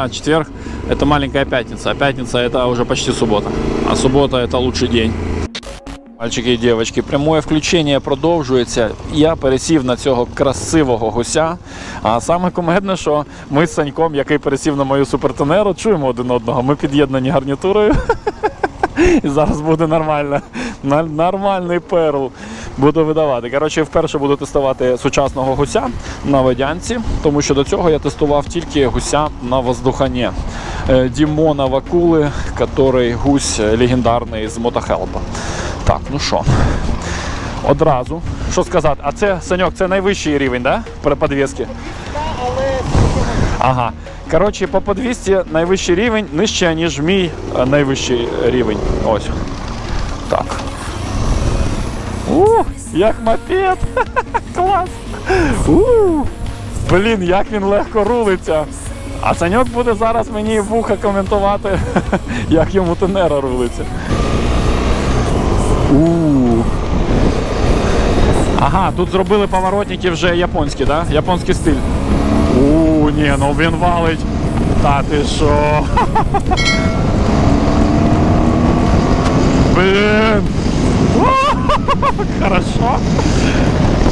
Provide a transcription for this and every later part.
а четверг это маленькая пятница, а пятница это уже почти суббота, а суббота это лучший день. Мальчики і дівчатки, прямое включення продовжується. Я пересів на цього красивого гуся. А саме кумедне, що ми з Саньком, який пересів на мою супертенеру, чуємо один одного. Ми під'єднані гарнітурою. І зараз буде нормально. Нормальний перл буду видавати. Коротше, вперше буду тестувати сучасного гуся на водянці, тому що до цього я тестував тільки гуся на воздухані. Е, Дімона Вакули, який гусь легендарний з мотохелпа. Так, ну що. Одразу. Що сказати? А це, Саньок, це найвищий рівень, да? При підвіски? Ага. Коротше, по подвісці найвищий рівень нижче, ніж мій е, найвищий рівень. Ось. Так. Ух, як мопед! Клас! Ух! Блін, як він легко рулиться. А Саньок буде зараз мені вуха коментувати, як йому тенера рулиться. У. Ага, тут зробили поворотники вже японські, да? Японський стиль. У, ні, ну він валить. Та ти що? Блін. Хорошо.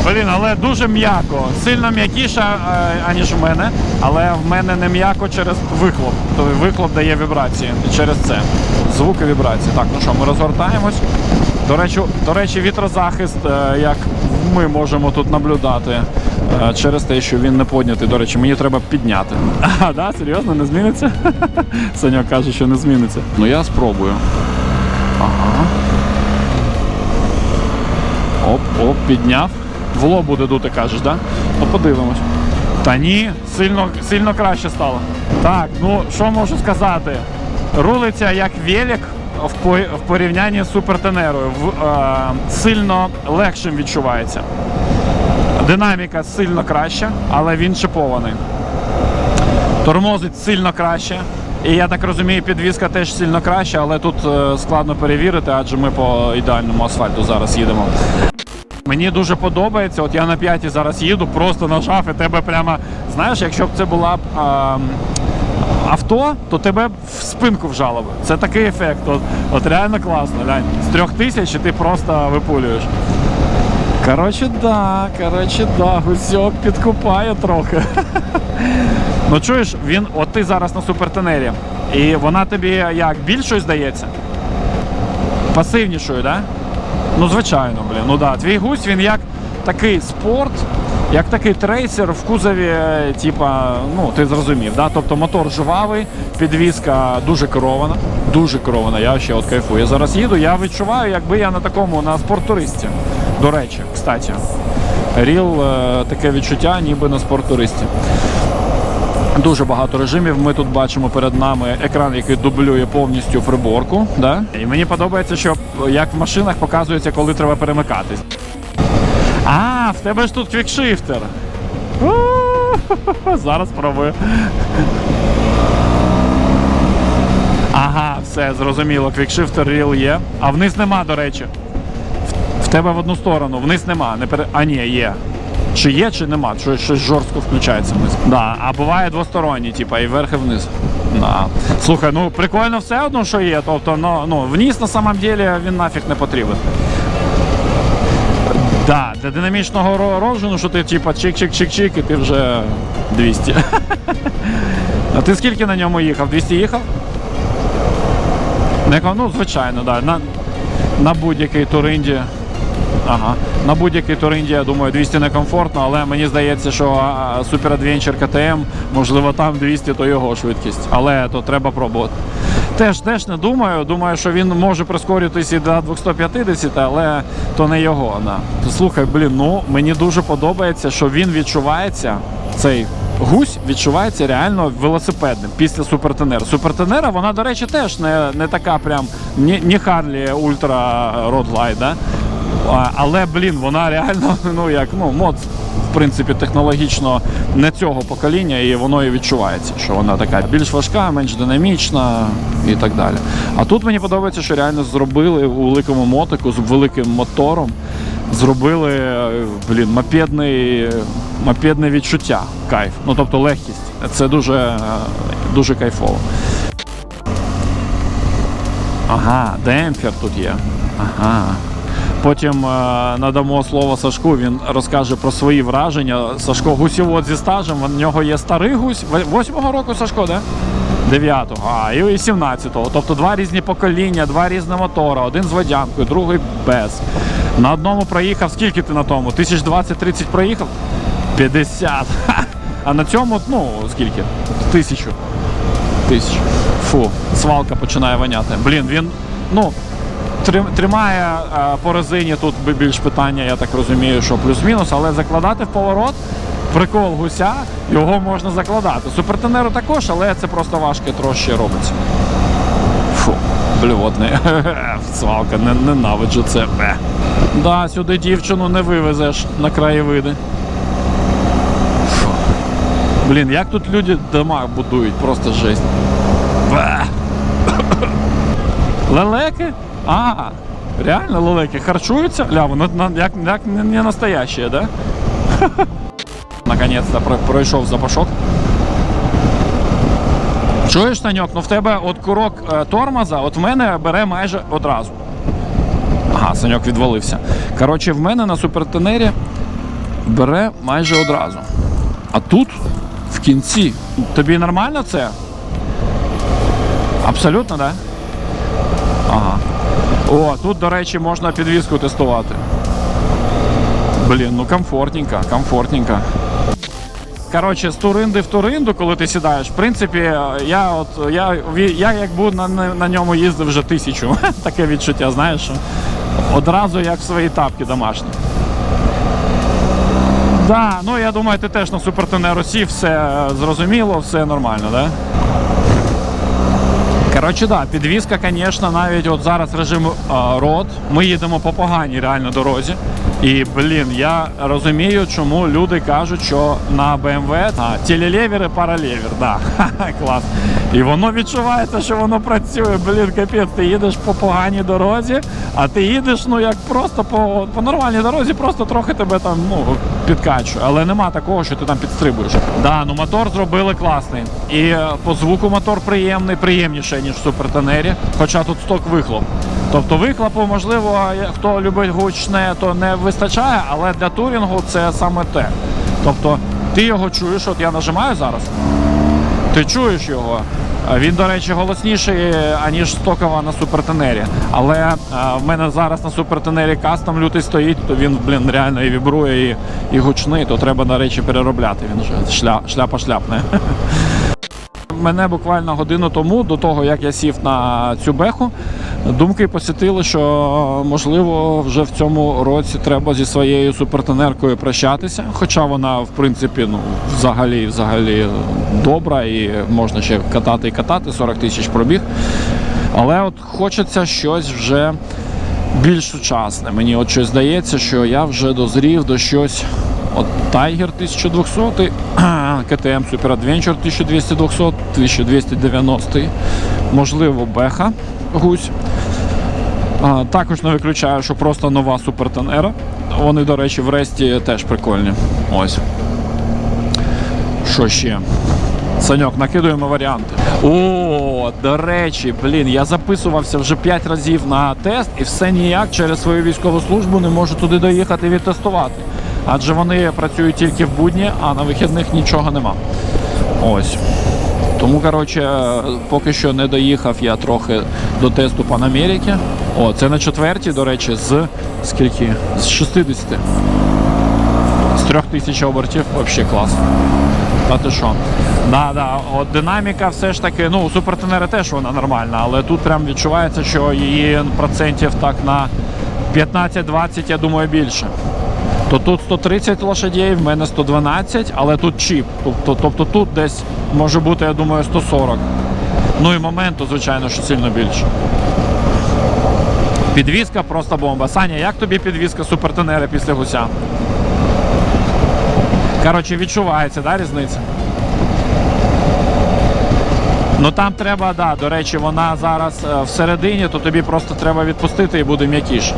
Блін, але дуже м'яко. Сильно м'якіша, е, аніж в мене, але в мене не м'яко через вихлоп. Тобто вихлоп дає вібрації через це. Звуки вібрації. Так, ну що, ми розгортаємось. До речі, до речі, вітрозахист, е, як ми можемо тут наблюдати, через те, що він не піднятий. До речі, мені треба підняти. А, да, серйозно, не зміниться? Саньок каже, що не зміниться. Ну я спробую. Ага. Оп, оп, підняв. В лоб буде дути, кажеш, да? Ну подивимось. Та ні, сильно, сильно краще стало. Так, ну що можу сказати? Рулиться як велик в, в порівнянні з супертенерою. В, е, сильно легшим відчувається. Динаміка сильно краща, але він шипований. Тормозить сильно краще. І я так розумію, підвізка теж сильно краща, але тут е, складно перевірити, адже ми по ідеальному асфальту зараз їдемо. Мені дуже подобається. От я на п'ятій зараз їду, просто нажав і тебе прямо. Знаєш, якщо б це була б а, авто, то тебе б в спинку вжало би. Це такий ефект. От, от реально класно. Глянь. З трьох тисяч і ти просто випулюєш. Коротше, да, коротше, да, гусьок підкупає трохи. Ну чуєш, він, от ти зараз на супертенері, і вона тобі як більшою здається? Пасивнішою? Да? Ну, звичайно, блін. Ну да. Твій гусь він як такий спорт, як такий трейсер в кузові, е, типа, ну, ти зрозумів, да? Тобто мотор жвавий, підвізка дуже керована, дуже керована. Я ще от кайфую. Я зараз їду, я відчуваю, якби я на такому на спорттуристі. До речі, кстати. Ріл е, таке відчуття, ніби на спорттуристі. Дуже багато режимів. Ми тут бачимо перед нами екран, який дублює повністю приборку. Да? І мені подобається, що як в машинах показується, коли треба перемикатись. А, в тебе ж тут квікшифтер. Зараз спробую. Ага, все, зрозуміло. Квікшифтер ріл є. А вниз нема, до речі. Тебе в одну сторону, вниз нема. Не пере... А ні, є. Чи є, чи нема, щось, щось жорстко включається вниз. Да, а буває двосторонні, типа і вверх, і вниз. Да. Слухай, ну прикольно все одно, що є. Тобто, ну, ну вниз на самом деле він нафіг не потрібен. Да, для динамічного ро- розжену, що ти типа чик-чик-чик-чик, і ти вже 200. А ти скільки на ньому їхав? 200 їхав? Ну, звичайно, да. На, на будь-який туринді. Ага. На будь-який туринді, я думаю, 200 некомфортно, але мені здається, що Super Adventure KTM, можливо, там 200 то його швидкість. Але то треба пробувати. Теж теж не думаю. Думаю, що він може прискоритись і до 250, але то не його. Да. Слухай, блін, ну мені дуже подобається, що він відчувається, цей гусь відчувається реально велосипедним після супертенера. Супертенера, вона, до речі, теж не, не така прям не, не Харлі Ультра Родлайт, да? А, Але, блін, вона реально, ну як, ну, мод, в принципі, технологічно не цього покоління, і воно і відчувається, що вона така більш важка, менш динамічна і так далі. А тут мені подобається, що реально зробили у великому мотику з великим мотором. зробили блін, мопедний, мопедне відчуття, кайф. Ну тобто легкість. Це дуже, дуже кайфово. Ага, демпфер тут є. Ага. Потім е, надамо слово Сашку, він розкаже про свої враження. Сашко гусівод зі стажем, в нього є старий гусь. Восьмого року Сашко, де? Дев'ятого, а і 17-го. Тобто два різні покоління, два різні мотора, один з водянкою, другий без. На одному проїхав, скільки ти на тому? Тисяч 20-30 проїхав? 50. Ха! А на цьому, ну, скільки? Тисячу. Тисяч. Фу, свалка починає воняти. Блін, він, ну, тримає е, по резині тут більш питання, я так розумію, що плюс-мінус, але закладати в поворот. Прикол гуся, його можна закладати. Супертенеру також, але це просто важко трошки робиться. Фу, блювотний. Свалка, не, ненавиджу це. Да, сюди дівчину не вивезеш на краєвиди. Блін, як тут люди дома будують, просто жесть. Бе. Лелеки? А, реально лелеки харчуються? Ля, воно як, як не настоящее, да? Наконець-то про- пройшов запашок. Чуєш, Таньок, ну в тебе от курок е, тормоза, от в мене бере майже одразу. Ага, Саньок відвалився. Коротше, в мене на супертенері бере майже одразу. А тут в кінці. Тобі нормально це? Абсолютно, так? Да? Ага. О, тут, до речі, можна підвіску тестувати. Блін, ну комфортненько, комфортненько. Коротше, з туринди в туринду, коли ти сідаєш, в принципі, я от я, я якби на, на, ньому їздив вже тисячу. Таке відчуття, знаєш, одразу як в свої тапки домашні. Да, ну я думаю, ти теж на супертенеру сів, все е, зрозуміло, все нормально, да? Коротше, да, підвізка, звісно, навіть от зараз режим а, рот. Ми їдемо по поганій реально дорозі. І блін, я розумію, чому люди кажуть, що на BMW а, телелевер і паралевер, да. Клас. І воно відчувається, що воно працює. Блін, капець, ти їдеш по поганій дорозі, а ти їдеш, ну як просто по, по нормальній дорозі, просто трохи тебе там ну, підкачує. Але нема такого, що ти там підстрибуєш. Да, ну мотор зробили класний. І е, по звуку мотор приємний, приємніше, ніж в супертенері, хоча тут сток вихлоп. Тобто вихлопу, можливо, хто любить гучне, то не вистачає, але для турінгу це саме те. Тобто ти його чуєш, от я нажимаю зараз, ти чуєш його. Він, до речі, голосніший, аніж стокова на супертенері. Але в мене зараз на супертенері кастом лютий стоїть, то він, блін, реально і вібрує, і, і гучний, то треба, до речі, переробляти. Він вже шля, шляпа шляпне. Мене буквально годину тому, до того як я сів на цю беху, думки посітили, що можливо вже в цьому році треба зі своєю супертенеркою прощатися. Хоча вона, в принципі, ну взагалі, взагалі добра і можна ще катати і катати, 40 тисяч пробіг. Але от хочеться щось вже більш сучасне. Мені от щось здається, що я вже дозрів до щось. От Tiger 1200, KTM Super Adventure 1200 1290, можливо, Беха гусь. А, також не виключаю, що просто нова супертенера. Вони, до речі, в ресті теж прикольні. Ось. Що ще? Саньок, накидуємо варіанти. О, до речі, блін, я записувався вже 5 разів на тест і все ніяк через свою військову службу не можу туди доїхати і відтестувати. Адже вони працюють тільки в будні, а на вихідних нічого нема. Ось. Тому, коротше, поки що не доїхав я трохи до тесту Панамерики. О, це на четвертій, до речі, з скільки? З 60. З трьох тисяч обертів взагалі клас. Та ти що? Да, да. От динаміка все ж таки, ну, у супертенери теж вона нормальна, але тут прям відчувається, що її процентів так на 15-20, я думаю, більше. То тут 130 лошадей, в мене 112, але тут чіп. Тобто, тобто тут десь може бути, я думаю, 140. Ну і моменту, звичайно, що сильно більше. Підвізка просто бомба. Саня, як тобі підвізка супертенери після гуся? Коротше, відчувається, да, різниця? Ну там треба, да, до речі, вона зараз е, всередині, то тобі просто треба відпустити і буде м'якіше.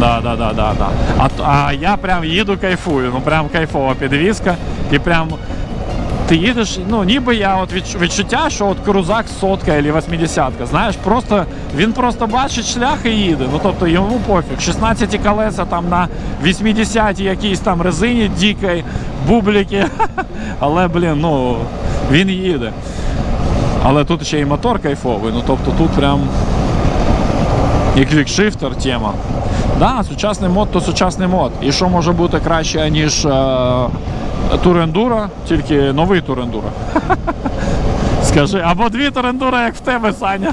Да. Да, да, да, да. А, а я прям їду кайфую, ну прям кайфова підвізка. І прям ти їдеш, ну ніби я от відчуття, що от крузак сотка або 80 Знаєш, просто він просто бачить шлях і їде. Ну тобто йому пофіг. 16 колеса там на 80 якійсь там резині дикій, бубліки. Але, блін, ну він їде. Але тут ще й мотор кайфовий, ну тобто тут прям і квікшифтер тема. Да, сучасний мод то сучасний мод. І що може бути краще, ніж е, Турендура, тільки новий Турендура. Скажи, або дві Турендура, як в тебе, Саня.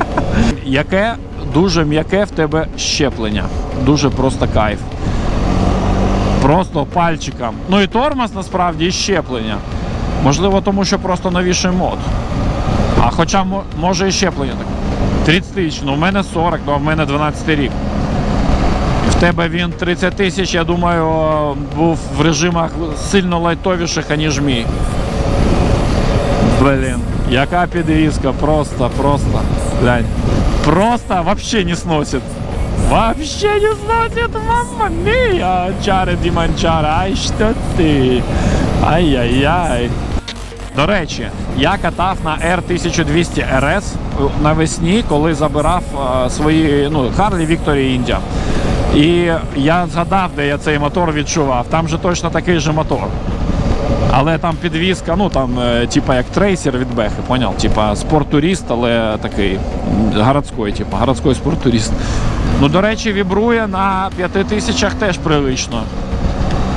Яке дуже м'яке в тебе щеплення. Дуже просто кайф. Просто пальчиком. Ну і тормоз насправді і щеплення. Можливо, тому що просто новіший мод. А хоча може і щеплення таке. 30 тисяч, ну в мене 40, ну а в мене 12 рік. В тебе він 30 тисяч, я думаю, був в режимах сильно лайтовіших, аніж мій. Блін, яка підвізка, просто, просто. Глянь. Просто вообще не сносит. Вообще не сносит, мама мия, чари діманчара, ай що ти? Ай-яй-яй. До речі, я катав на R1200 RS навесні, коли забирав е, свої ну, Harley Victory India. І я згадав, де я цей мотор відчував. Там же точно такий же мотор. Але там підвізка, ну там, е, типа як трейсер від Бехи, поняв? Типа спорттуріст, але такий городський, типа городський спорттуріст. Ну, до речі, вібрує на 5 тисячах теж прилично.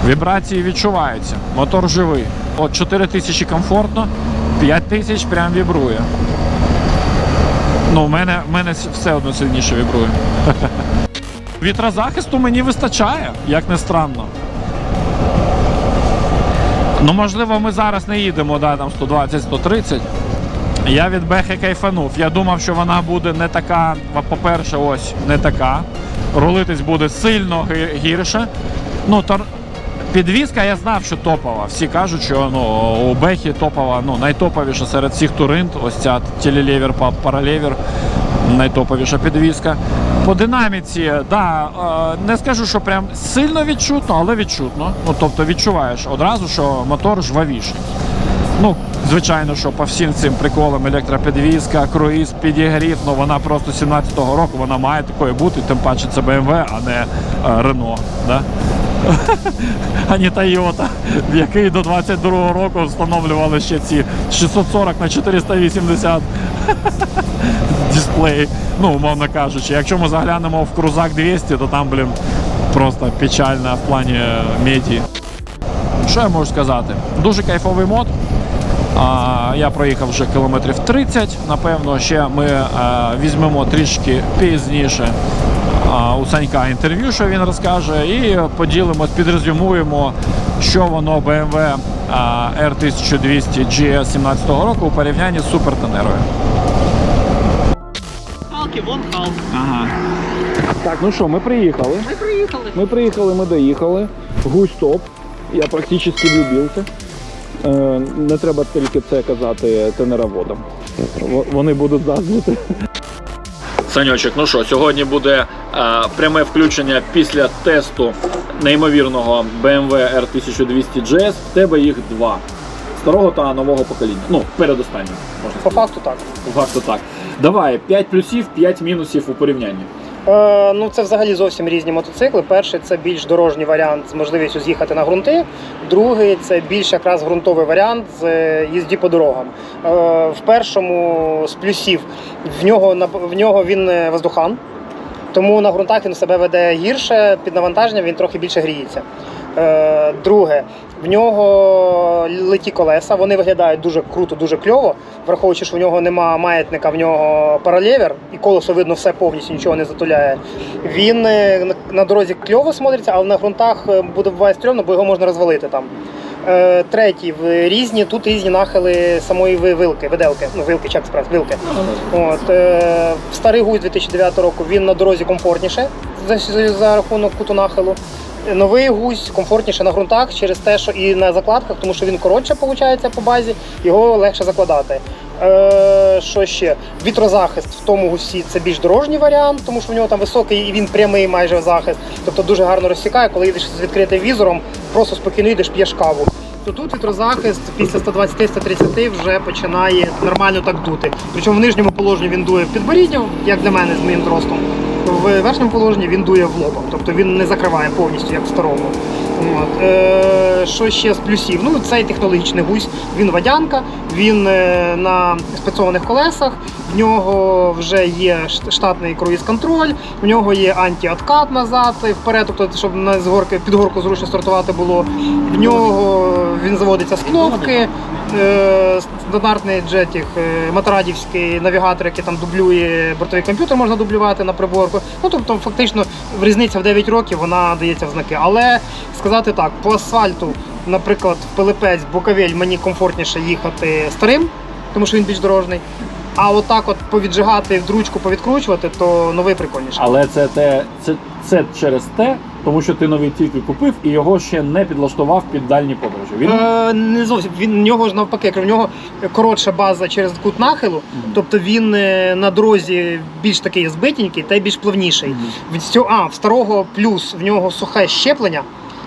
Вібрації відчуваються. Мотор живий. От 4 тисячі комфортно, 5 тисяч прям вібрує. Ну, в мене, в мене все одно сильніше вібрує. Вітрозахисту мені вистачає, як не странно. Ну, можливо, ми зараз не їдемо, да, там 120-130. Я від Бехи кайфанув. Я думав, що вона буде не така, по-перше, ось не така. Рулитись буде сильно гірше. Ну, тор... Підвізка я знав, що топова. Всі кажуть, що ну, у Бехі топова, ну, найтоповіша серед всіх туринд. Ось ця телелевер, па- паралевер, найтоповіша підвізка. По динаміці, да, е, не скажу, що прям сильно відчутно, але відчутно. Ну, тобто відчуваєш одразу, що мотор жвавіший. Ну, звичайно, що по всім цим приколам електропідвізка, круїз, підігрів, ну вона просто 17-го року вона має такою бути, тим паче це BMW, а не е, Renault. Да? а не Toyota, який до 22-го року встановлювали ще ці 640 на 480 дисплей. Ну, умовно кажучи, якщо ми заглянемо в крузак 200, то там, блін, просто печально в плані е, медії. Що я можу сказати? Дуже кайфовий мод. А, я проїхав вже кілометрів 30. Напевно, ще ми е, візьмемо трішки пізніше а, у Санька інтерв'ю, що він розкаже, і поділимось, підрезюмуємо, що воно BMW R1200 GS 17 року у порівнянні з супертенерою. Халки, вон Халк. Ага. Так, ну що, ми приїхали. Ми приїхали. Ми приїхали, ми доїхали. Гусь топ. Я практично влюбився. Е, не треба тільки це казати тенероводам. Вони будуть заздрити. Саньочок, ну що, сьогодні буде е, пряме включення після тесту неймовірного BMW R1200 GS. В тебе їх два. Старого та нового покоління. Ну, передостаннього, можна По сказати. факту так. По факту так. Давай, 5 плюсів, 5 мінусів у порівнянні. Е, ну це взагалі зовсім різні мотоцикли. Перший це більш дорожній варіант з можливістю з'їхати на ґрунти. Другий це більш якраз ґрунтовий варіант з е, їзді по дорогам. Е, в першому з плюсів в нього в нього він е, воздухан. Тому на ґрунтах він себе веде гірше, під навантаженням він трохи більше гріється. Е, друге, в нього литі колеса, вони виглядають дуже круто, дуже кльово, враховуючи, що в нього нема маятника, в нього паралевер, і колесо видно все повністю, нічого не затуляє. Він е, на- дорозі кльово смотриться, але на ґрунтах е, буде буває стрьомно, бо його можна розвалити там. Е, Третій, в різні, тут різні нахили самої вилки, виделки, ну вилки, як справді, вилки. От, е, старий гусь 2009 року він на дорозі комфортніше за, за рахунок куту нахилу. Новий гусь комфортніше на ґрунтах через те, що і на закладках, тому що він коротше виходить по базі, його легше закладати. Е, що ще? Вітрозахист в тому гусі це більш дорожній варіант, тому що в нього там високий і він прямий майже захист. Тобто дуже гарно розсікає, коли їдеш з відкритим візором, просто спокійно йдеш, п'єш каву. То тут вітрозахист після 120-130 вже починає нормально так дути. Причому в нижньому положенні він дує в підборіддя, як для мене з моїм зростом. В верхньому положенні він дує в лоба, тобто він не закриває повністю, як в старому. От. Е, що ще з плюсів? Ну, цей технологічний гусь, він водянка, він е, на спецованих колесах, в нього вже є штатний круїз-контроль, в нього є антиоткат назад і вперед, тобто, щоб на з під горку зручно стартувати було. В нього він заводиться з кнопки. Е, стандартний джетік, е, матрадівський навігатор, який там дублює бортовий комп'ютер, можна дублювати на приборку. Ну тобто, фактично, різниця в 9 років вона дається в знаки. Але сказати так, по асфальту, наприклад, в Пилипець, Буковель мені комфортніше їхати старим, тому що він більш дорожний. А отак от повіджигати в дручку, повідкручувати, то новий прикольніше. Але це те, це, це через те, тому що ти новий тільки купив і його ще не підлаштував під дальні подорожі. Він Е, не зовсім. Він в нього ж навпаки, в нього коротша база через кут нахилу, тобто він е, на дорозі більш такий збитенький та й більш плавніший. Від цього, а, в старого плюс в нього сухе щеплення,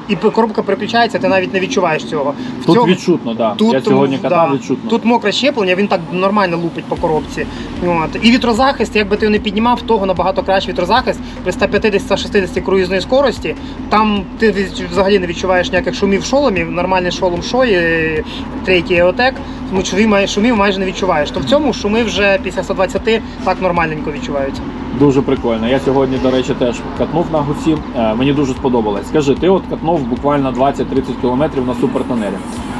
і коробка переключається, ти навіть не відчуваєш цього. В тут цього- відчутно, да. Я сьогодні катав да, відчутно. Тут мокре щеплення, він так нормально лупить по коробці. От. І вітрозахист, якби ти його не піднімав, того набагато краще вітрозахист. При 150-160 круїзної скорості, там ти від- взагалі не відчуваєш ніяких шумів в шоломі, нормальний шолом шої, третій еотек, тому шумів, май- шумів майже не відчуваєш. То в цьому шуми вже після 120 так нормальненько відчуваються. Дуже прикольно. Я сьогодні, до речі, теж катнув на гусі. Е, Мені дуже сподобалось. Скажи, ти от катнув буквально 20-30 кілометрів на супертонері.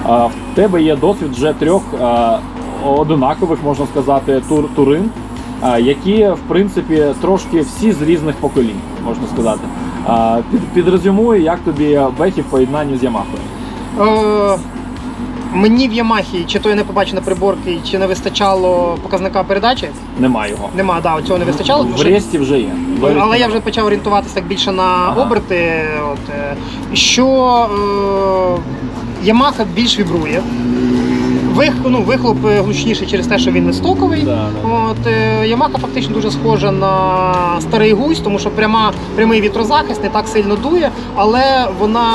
В тебе є досвід вже трьох е, одинакових, можна сказати, тур турин, е, які в принципі трошки всі з різних поколінь, можна сказати. Під, підрезюмуй, як тобі бехи в поєднанні з Ямахою. Мені в Ямахі, чи то я не побачив на приборки, чи не вистачало показника передачі. Нема його. Нема, да, цього не вистачало. тому В що- Ресті вже є. В Ресті Але я вже почав орієнтуватися так більше на Ага. оберти. От, е, що е, Ямаха більш вібрує. Вих, ну, вихлоп е, гучніший через те, що він не стоковий. Да, да. От, е, Ямаха фактично дуже схожа на старий гусь, тому що пряма, прямий вітрозахист не так сильно дує, але вона,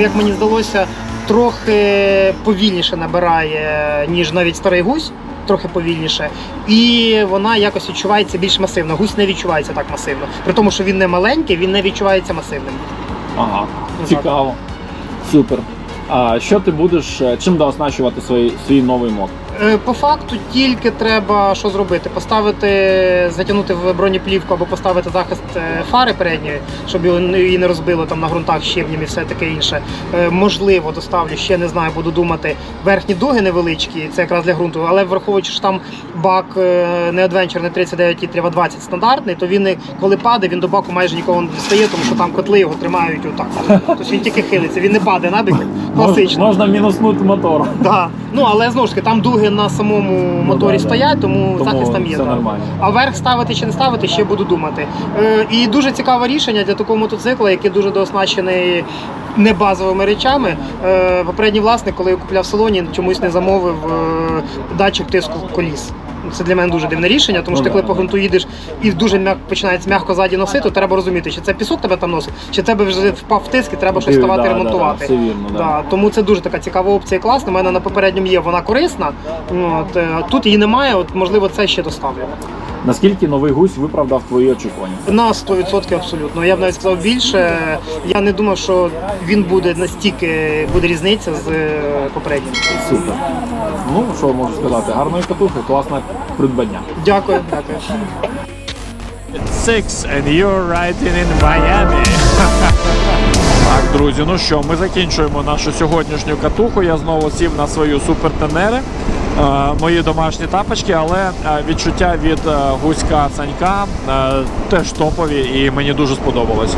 як мені здалося, трохи повільніше набирає, ніж навіть старий гусь. Трохи повільніше, і вона якось відчувається більш масивно. Гусь не відчувається так масивно. При тому, що він не маленький, він не відчувається масивним. Ага, цікаво. Супер. А що ти будеш е, чим дооснащувати свій, свій новий мод? Е, По факту тільки треба що зробити? Поставити, затягнути в бронеплівку або поставити захист е, фари передньої, щоб її не розбило там на ґрунтах щебнем і все таке інше. Е, Можливо, доставлю, ще не знаю, буду думати. Верхні дуги невеличкі, це якраз для ґрунту, але враховуючи, що там бак не Adventure, не 39 літрів, а 20 стандартний, то він, коли падає, він до баку майже нікого не дістає, тому що там котли його тримають отак. Тобто він тільки хилиться, він не падає набік, класично. Можна мінуснути мотор. Да. Ну але знову ж таки, там дуги на самому моторі да, да. стоять, тому, Тому захист там є. все да. нормально. А верх ставити чи не ставити, ще буду думати. Е, і дуже цікаве рішення для такого мотоцикла, який дуже дооснащений не базовими речами. Е, попередній власник, коли я купляв в салоні, чомусь не замовив е, датчик тиску коліс. Це для мене дуже дивне рішення, тому що ти коли по грунту їдеш і дуже м'як починається м'яко ззаді носити, то треба розуміти, чи це пісок тебе там носить, чи тебе вже впав в тиск і треба щось Ти- ставати ремонтувати. да, все вірно, да. Да, тому це дуже така цікава опція і класна. У мене на попередньому є, вона корисна. От, е, тут її немає, от можливо це ще доставлю. Наскільки новий гусь виправдав твої очікування? На 100% абсолютно. Я б навіть сказав більше. Я не думав, що він буде настільки буде різниця з е, попереднім. Супер. Ну, що можу сказати, гарної катухи, класне придбання. Дякую, дякую. Six and you're riding in Miami. Так, друзі, ну що, ми закінчуємо нашу сьогоднішню катуху. Я знову сів на свою супертенери. Е, мої домашні тапочки, але е, відчуття від е, гуська Санька теж топові і мені дуже сподобалось.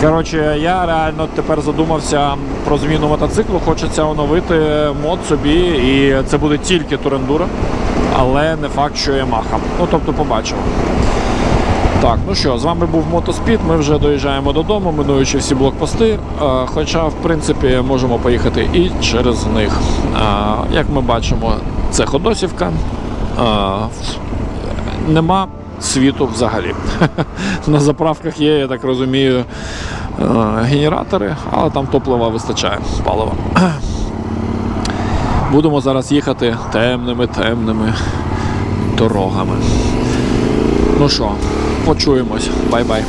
Коротше, я реально тепер задумався про зміну мотоциклу. Хочеться оновити мод собі, і це буде тільки турендура, але не факт, що Yamaha. Ну тобто побачимо. Так, ну що, з вами був Мотоспід. Ми вже доїжджаємо додому, минуючи всі блокпости. Хоча, в принципі, можемо поїхати і через них. Як ми бачимо, це Ходосівка. Нема світу взагалі. На заправках є, я так розумію, е, генератори, але там топлива вистачає палива. Будемо зараз їхати темними, темними дорогами. Ну що, почуємось. Бай-бай.